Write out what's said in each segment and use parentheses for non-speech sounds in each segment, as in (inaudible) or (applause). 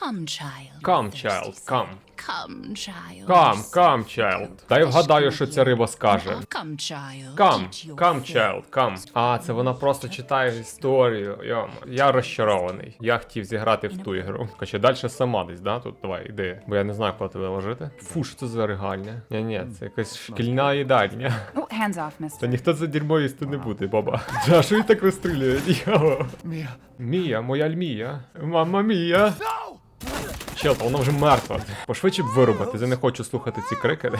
Come, child. Come, child, come. Come, child. Кам, son. child. Дай вгадаю, що ця риба скаже. Come, child. Кам, fill. child, кам. А, це вона просто читає історію. Йома. Я розчарований. Я хотів зіграти в ту ігру. Хоча далі сама десь, да? Тут давай, іди. Бо я не знаю, куди тебе ложити. Фу, що це за регальня? Ні, ні, це якась шкільна їдальня. Oh, hands off, Та ніхто це дерьмо їсти не буде, баба. А що він так? Йо. Mia. Мія, моя Альмія. Мама Мія. Чел, та вона вже мертва. Пошвидше б вирубати, я не хочу слухати ці крики.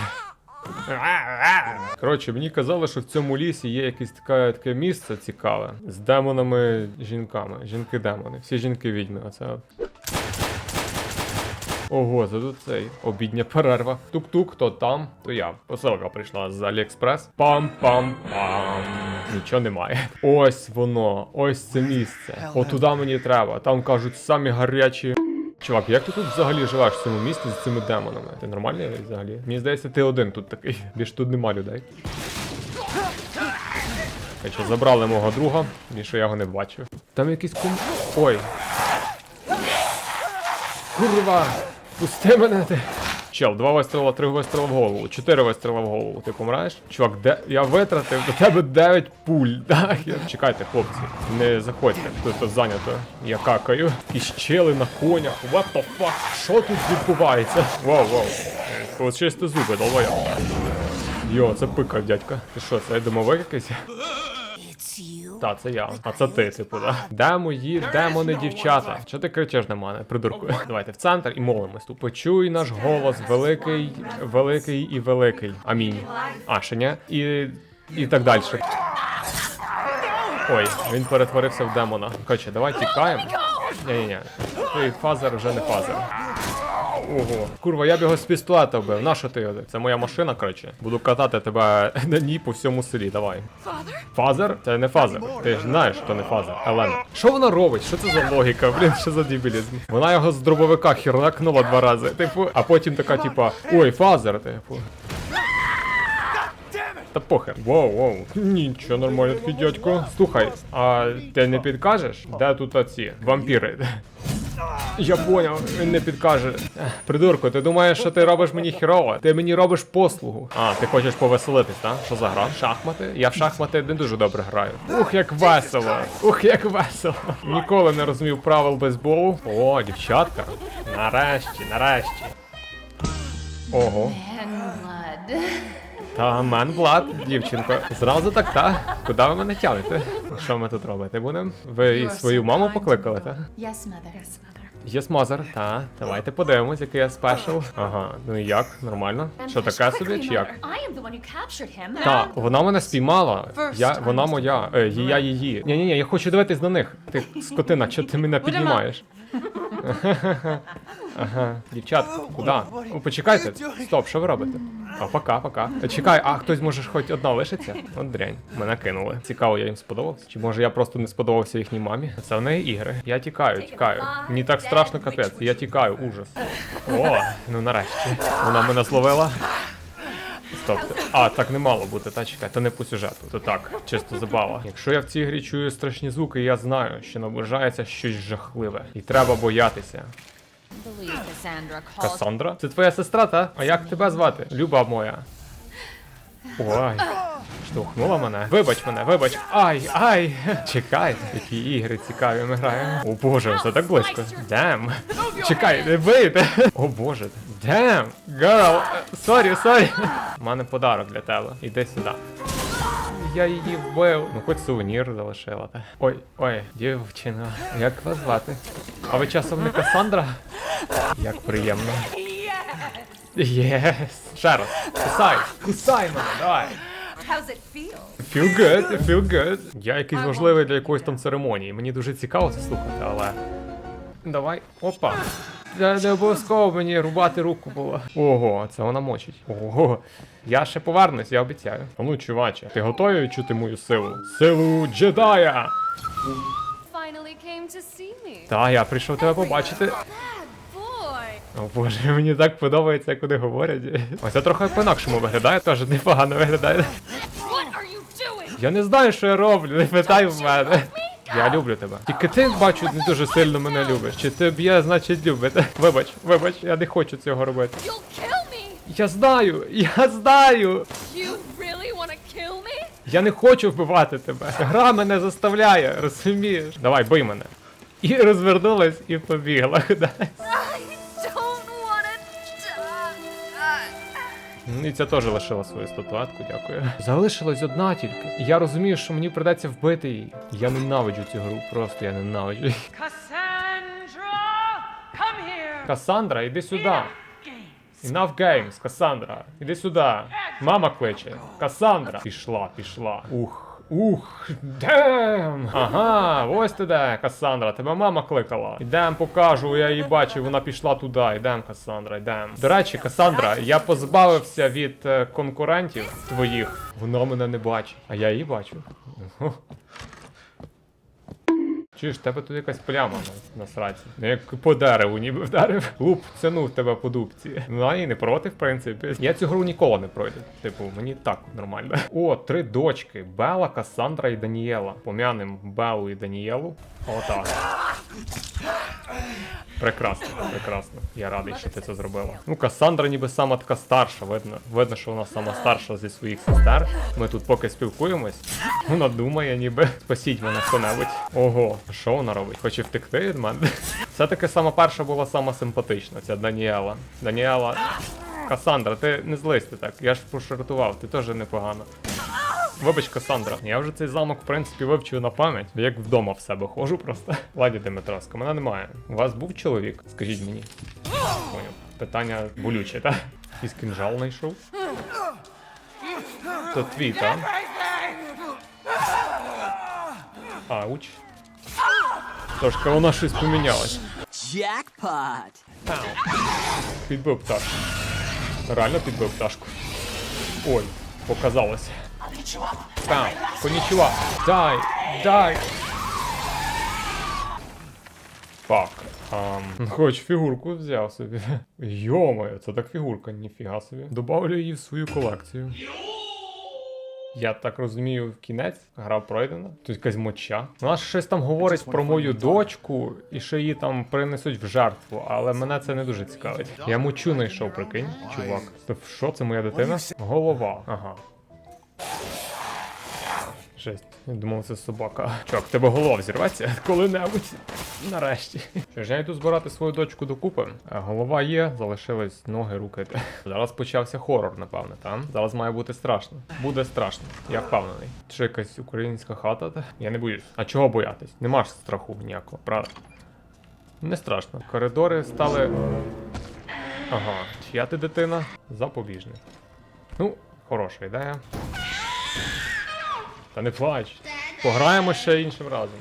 Коротше, мені казали, що в цьому лісі є якесь таке, таке місце цікаве з демонами жінками. Жінки-демони. Всі жінки відьми. Оце от. Ого, це тут цей обідня перерва. Тук-тук, хто там, то я. Посилка прийшла з Аліекспрес. Пам-пам-пам. Нічого немає. Ось воно, ось це місце. Отуда мені треба. Там кажуть самі гарячі. Чувак, як ти тут взагалі живеш в цьому місті з цими демонами? Ти нормальний взагалі? Мені здається, ти один тут такий. (laughs) Більш тут нема людей. Що забрали мого друга, більше я його не бачив. Там якийсь кум. Ой. Курва! Пусти мене ти! Чел, два вистріла, три вистріла в голову, чотири вистріла в голову. Ти помираєш? Чувак, де я витратив до тебе 9 пуль. (laughs) Да? Чекайте, хлопці, не заходьте, тут тут зайнято. Я какаю. Якісь чели на конях. What the fuck? Що тут відбувається? Вау, вау. Почисти зуби, долбоя. Йо, це пикав, дядька. Ти що, це домовик якийсь? Та, це я. А це ти, типу, да. Де мої демони, дівчата? Що ти кричиш на мене, придурку? Давайте в центр і молимось. Тут почуй наш голос, великий, великий і великий. Амінь. А, ще ні? І. і так далі. Ой, він перетворився в демона. Короче, давай тікаємо. Ні-ні-ні. Той фазер вже не фазер. Ого. Курва, я б його з пістолета вбив. Нащо ти його? Це моя машина, коротше. Буду катати тебе на ній по всьому селі. Давай. Фазер? Це не фазер. Ти ж знаєш, що не фазер. Елена. Що вона робить? Що це за логіка? Блін, що за дебілізм? Вона його з дробовика хірнакнула два рази. Типу, а потім така, типа, ой, фазер, типу. Та похер. Воу, воу. Нічого нормально такий дядько. Слухай, а ти не підкажеш? Де тут оці вампіри? Я поняв, він не підкаже. Придурку, ти думаєш, що ти робиш мені хірово? Ти мені робиш послугу. А, ти хочеш повеселитись, так? Що за гра? Шахмати? Я в шахмати не дуже добре граю. Ух, як весело! Ух, як весело! Ніколи не розумів правил бейсболу. О, дівчатка. Нарешті, нарешті. Ого. Та мен Влад, дівчинко. Зразу так, та? Куди ви мене тягнете? Що ми тут робити будемо? Ви і свою маму покликали, та? Yes, mother. Yes, mother. Є смазер, та. Давайте подивимось, який я спешл. Ага, ну і як? Нормально? Що таке собі, чи як? Та, вона мене спіймала. Я, вона моя. Е, я її. Ні, ні, ні, я хочу дивитись на них. Ти скотина, що ти мене піднімаєш? (laughs) Ага, дівчатка, куди? О, почекайте. Стоп, що ви робите? А, пока, пока. Чекай, а хтось може ж хоч одна лишиться? От дрянь, мене кинули. Цікаво, я їм сподобався. Чи може я просто не сподобався їхній мамі? Це в неї ігри. Я тікаю, тікаю. Мені так страшно капець. Я тікаю, ужас. О, ну нарешті. Вона мене зловила. Стоп. А, так не мало бути, та чекай, то не по сюжету. То так, чисто забава. Якщо я в цій грі чую страшні звуки, я знаю, що наближається щось жахливе. І треба боятися. Касандра? Це твоя сестра, та? А як тебе звати? Люба моя. Ой. Штовхнула мене. Вибач мене, вибач. Ай, ай. Чекай, які ігри цікаві ми граємо. О боже, це так близько. Дем. Чекай, не бийте. О боже. Дем. Girl. Сорі, сорі. У мене подарок для тебе. Іди сюди. Я її вбив. Ну, хоч сувенір залишила. Та. Ой, ой, дівчина. Як вас звати? А ви часом не Касандра? Як приємно. Єс. Ще раз. Кусай. Кусай мене, давай. How's it feel? Feel good, feel good. Я якийсь важливий для якоїсь там церемонії. Мені дуже цікаво це слухати, але. Давай. Опа. Це не обов'язково мені рубати руку було. Ого, це вона мочить. Ого. Я ще повернусь, я обіцяю. А ну, чуваче, ти готовий відчути мою силу? Силу джедая! Та, я прийшов тебе побачити. О боже, мені так подобається, як вони говорять. Ось це трохи по-інакшому виглядає, теж непогано виглядає. Я не знаю, що я роблю, не питай в мене. Я люблю тебе. Тільки ти бачу, не дуже сильно мене любиш. Чи ти б'є, значить, любите. (laughs) Вибач, вибач, я не хочу цього робити. Я знаю, я знаю. Я не хочу вбивати тебе. Гра мене заставляє, розумієш? Давай, бий мене. І розвернулась і побігла. (laughs) кудись. І ця теж лишила свою статуетку, дякую. Залишилась одна тільки. І я розумію, що мені придеться вбити її. Я ненавиджу цю гру, просто я ненавиджу Кассандра, Cassandra, come here. Касандра, іди сюди. Enough games, Касандра. Іди сюди. Мама кличе. Касандра. Пішла, пішла. Ух. Ух, дем! Ага, ось ти де, Касандра, тебе мама кликала. Ідем покажу, я її бачив, вона пішла туди. Ідем, Касандра, ідем. До речі, Касандра, я позбавився від е, конкурентів твоїх. Вона мене не бачить, а я її бачу. Чуєш, в тебе тут якась пляма на, на сраці. Ну, Як по дереву ніби вдарив. Луп цянув тебе по дубці. Ну, і не проти, в принципі. Я цю гру ніколи не пройду. Типу, мені так нормально. О, три дочки: Бела, Касандра і Данієла. Пом'янем Белу і Данієлу. Отак. Прекрасно, прекрасно. Я радий, що ти це зробила. Ну, Касандра ніби сама така старша, видно. Видно, що вона сама старша зі своїх сестер. Ми тут поки спілкуємось. Вона думає, ніби спасіть мене хто-небудь. Ого, що вона робить? Хоче втекти від мене? Це таки сама перша була сама симпатична, ця Даніела. Даніела. Касандра, ти не злись ти так. Я ж пошартував, ти теж непогано. Вибач, Касандра, я вже цей замок, в принципі, вивчив на пам'ять, як вдома в себе ходжу просто. (laughs) Ладі Димитровська, мене немає. У вас був чоловік? Скажіть мені. Поняв. Питання болюче, так? Якийсь кінжал знайшов? То твій, так? Ауч. Трошки вона щось помінялась. Jackpot! Підбив пташку. Реально підбив пташку. Ой, показалось. Там, конічува. Дай, дай. Фак. Ам, хоч фігурку взяв собі. (laughs) Йомаю, це так фігурка, ніфіга собі. Добавлю її в свою колекцію. Я так розумію, в кінець гра пройдена. Тут якась моча. Вона щось там говорить про мою дочку і що її там принесуть в жертву, але мене це не дуже цікавить. Я мочу знайшов, прикинь, чувак. Стоп, Що це моя дитина? Голова. Ага. Жесть, я думав, це собака. Чувак, в тебе голова взірветься (laughs) коли-небудь. Нарешті. Що ж, я йду збирати свою дочку докупи. Голова є, залишились ноги, руки. Зараз почався хорор, напевне, там. Зараз має бути страшно. Буде страшно, я впевнений. Чи якась українська хата? Я не боюсь. А чого боятись? Нема ж страху ніякого, правда? Не страшно. Коридори стали. Ага, чия ти дитина? Запобіжник. Ну, хороша ідея. Та не плач. Пограємо ще іншим разом.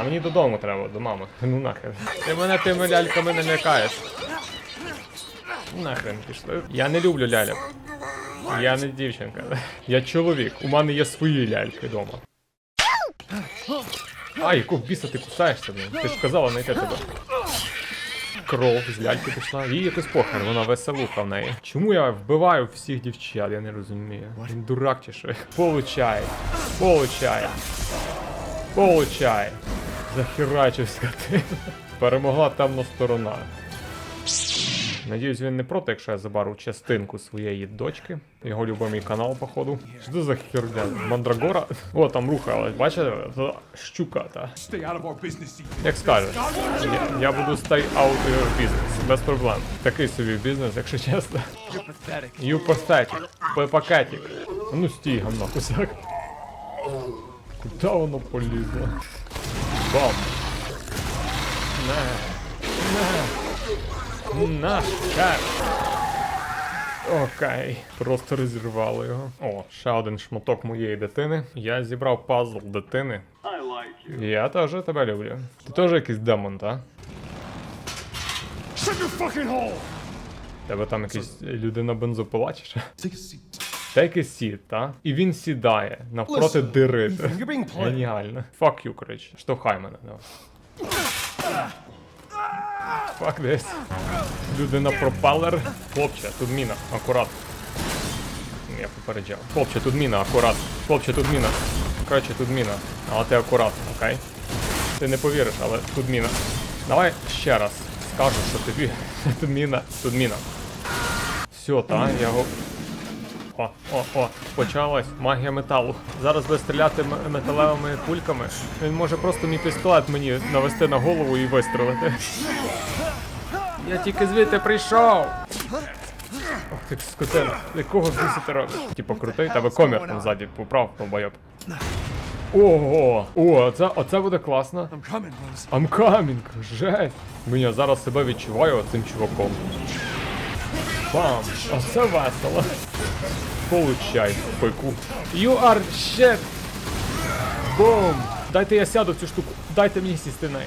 А мені додому треба, до мами. (laughs) Ну нахер. Ти мене тими ляльками не лякаєш. Нахрен пішли. Я не люблю ляльок. Я не дівчинка. (laughs) Я чоловік. У мене є свої ляльки вдома. Ай, якого біса ти кусаєшся, блін? Ти ж казала знайти тебе. Кров з ляльки пішла. Їй якось похер, вона веселуха в неї. Чому я вбиваю всіх дівчат, я не розумію. Він дурак чи що? Получай. Получай. Получай. Захерачив скотина. Перемогла темна сторона. Надіюсь, він не проти, якщо я заберу частинку своєї дочки. Його любимий канал, походу. Що за херня? Мандрагора? О, там рухалась, бачите? Щука та. Як скажеш. Я, я буду stay out of your business. Без проблем. Такий собі бізнес, якщо чесно. You pathetic. П- Ну стій, гамна кусак. Куда воно полізло? Бам. На. На. На. Чар. Окей. Просто розірвало його. О, ще один шматок моєї дитини. Я зібрав пазл дитини. I like you. Я теж тебе люблю. Ти теж якийсь демон, так? Shut your fucking hole! Тебе там якийсь людина бензопила чи що? Take a seat. Take a seat, та? І він сідає навпроти дирити. Геніально. Fuck you, коротше. Штовхай мене, давай. Fuck десь. Людина пропалер. Хлопче, тут міна, акурат. Я попереджав. Хлопче, тут міна, акурат. Хлопче, тут міна. Коротше, тут міна. Але ти акурат, окей? Ти не повіриш, але тут міна. Давай ще раз скажу, що тобі. (laughs) Тут міна, тут міна. Все, та, я го. О, о, о, почалась магія металу. Зараз би стріляти м- металевими кульками. Він може просто мій пістолет мені навести на голову і вистрелити. Я тільки звідти прийшов. Ох ти скотина, якого біса ти робиш? Типа крутий, тебе комір там ззаді поправ, долбойоб. Ого! О, оце, оце буде класно. I'm coming, Rose. I'm coming, жесть. Блін, я зараз себе відчуваю цим чуваком. Бам! Оце весело. Получай, пику. You are shit! Бум! Дайте я сяду в цю штуку. Дайте мені сісти на.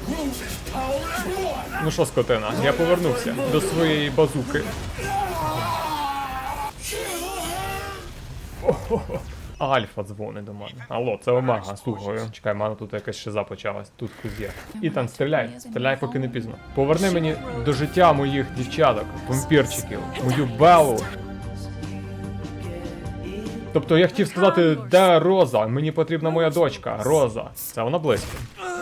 Ну що, скотина, я повернувся до своєї базуки. Альфа дзвонить до мене. Алло, це Омега, слухаю. Чекай, мене тут якась шиза почалась. Тут кузє. Ітан, стріляй, стріляй, поки не пізно. Поверни мені до життя моїх дівчаток, вампірчиків, мою Белу. Тобто я хотів сказати, де Роза? Мені потрібна моя дочка. Роза. Це вона близько.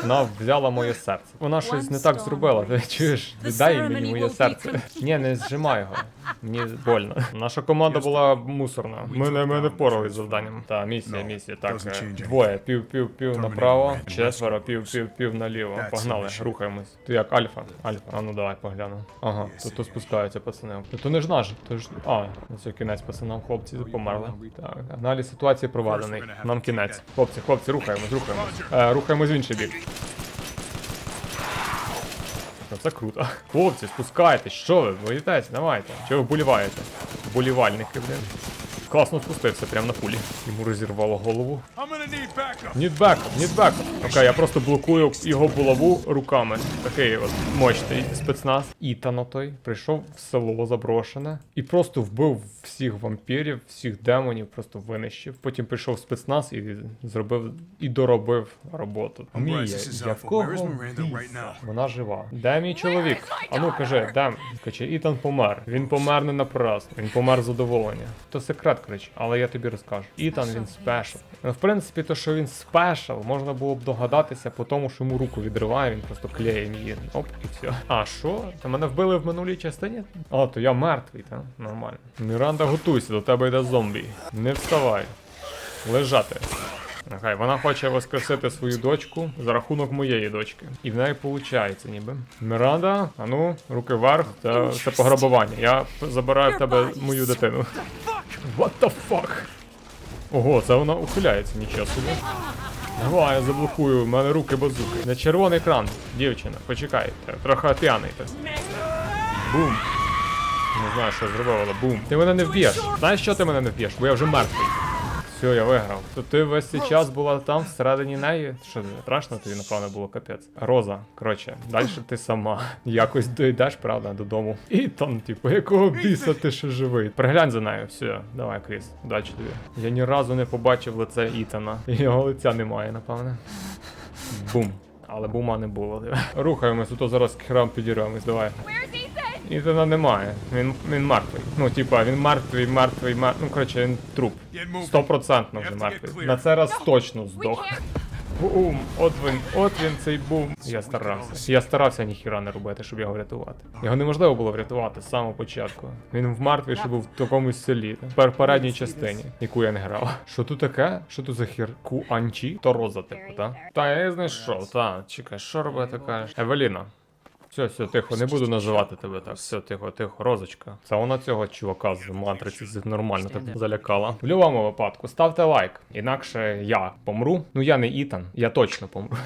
Вона взяла моє серце. Вона щось не так зробила. Ти (laughs) чуєш? Віддай мені моє серце. Ні, не зжимай його. Мені больно. Наша команда була мусорна. Ми не, ми не впоралися з завданням. Та, місія, місія. Так, е, двоє. Пів, пів, пів направо, четверо, пів, пів, пів наліво. Погнали, рухаємось. Ти як альфа? Альфа. А ну давай, погляну. Ага, тут то спускаються пацани. То, то не ж наш, то ж. А, це кінець пацанам, хлопці померли. Так, аналіз ситуації проведений. Нам кінець. Хлопці, хлопці, рухаємось, рухаємось. Е, рухаємось в інший бік. Це круто. Хлопці, спускайтесь, що ви, боїтесь, давайте. Чого ви боліваєте? Болівальники, блін. Класно спустився прямо на пулі. Йому розірвало голову. Need backup. Окей, я просто блокую його булаву руками. Такий от мощний спецназ. Ітано той прийшов в село заброшене і просто вбив всіх вампірів, всіх демонів, просто винищив. Потім прийшов спецназ і зробив і доробив роботу. Мія, якого біса? Вона жива. Де мій чоловік? А ну кажи, де? Каче, Ітан помер. Він помер не напрасно. Він помер задоволення. То секрет, коротше, але я тобі розкажу. Ітан він спешл. Ну, в принципі, то, що він спешл, можна було б догадатися по тому, що йому руку відриває, він просто клеє її. Оп, і все. А що? Та мене вбили в минулій частині? А, то я мертвий, та? Нормально. Міранда, готуйся, до тебе йде зомбі. Не вставай. Лежати. Нехай вона хоче воскресити свою дочку за рахунок моєї дочки. І в неї виходить ніби. Міранда, а ну, руки вверх, це, це пограбування. Я забираю в тебе мою дитину. What the fuck? Ого, це вона ухиляється, нічого собі. Давай, я заблокую, в мене руки базуки. На червоний екран, дівчина, почекай, ти трохи п'яний ти. Бум. Не знаю, що зробила, бум. Ти мене не вб'єш. Знаєш, що ти мене не вб'єш? Бо я вже мертвий. Все, я виграв. То ти весь цей час була там, всередині неї. Що страшно тобі, напевно, було капець. Роза, коротше, далі ти сама. Якось дійдеш, правда, додому. І там, типу, якого біса ти ще живий. Приглянь за нею, все, давай, Кріс, удачі тобі. Я ні разу не побачив лице Ітана. Його лиця немає, напевне. (laughs) Бум. Але бума не було. Рухаємось, то зараз храм підіремось, давай. Ethan? Ітана немає. Він, він мертвий. Ну, типа, він мертвий, мертвий, мертвий. Ну, коротше, він труп. Стопроцентно вже мертвий. На цей раз точно здох. Бум! От він, от він цей бум. Я старався. Я старався ніхіра не робити, щоб його врятувати. Його неможливо було врятувати з самого початку. Він вмертвий, що був в такомусь селі. В передній частині, яку я не грав. Що тут таке? Що тут за хір? Куанчі? То роза, типу, так? Та я знайшов, та. Чекай, що робити кажеш? Евеліна. Все, все, тихо, не буду називати тебе так. Все, тихо, тихо, розочка. Це вона цього чувака з матриці з- нормально так залякала. В будь-якому випадку ставте лайк. Інакше я помру. Ну я не Ітан, я точно помру.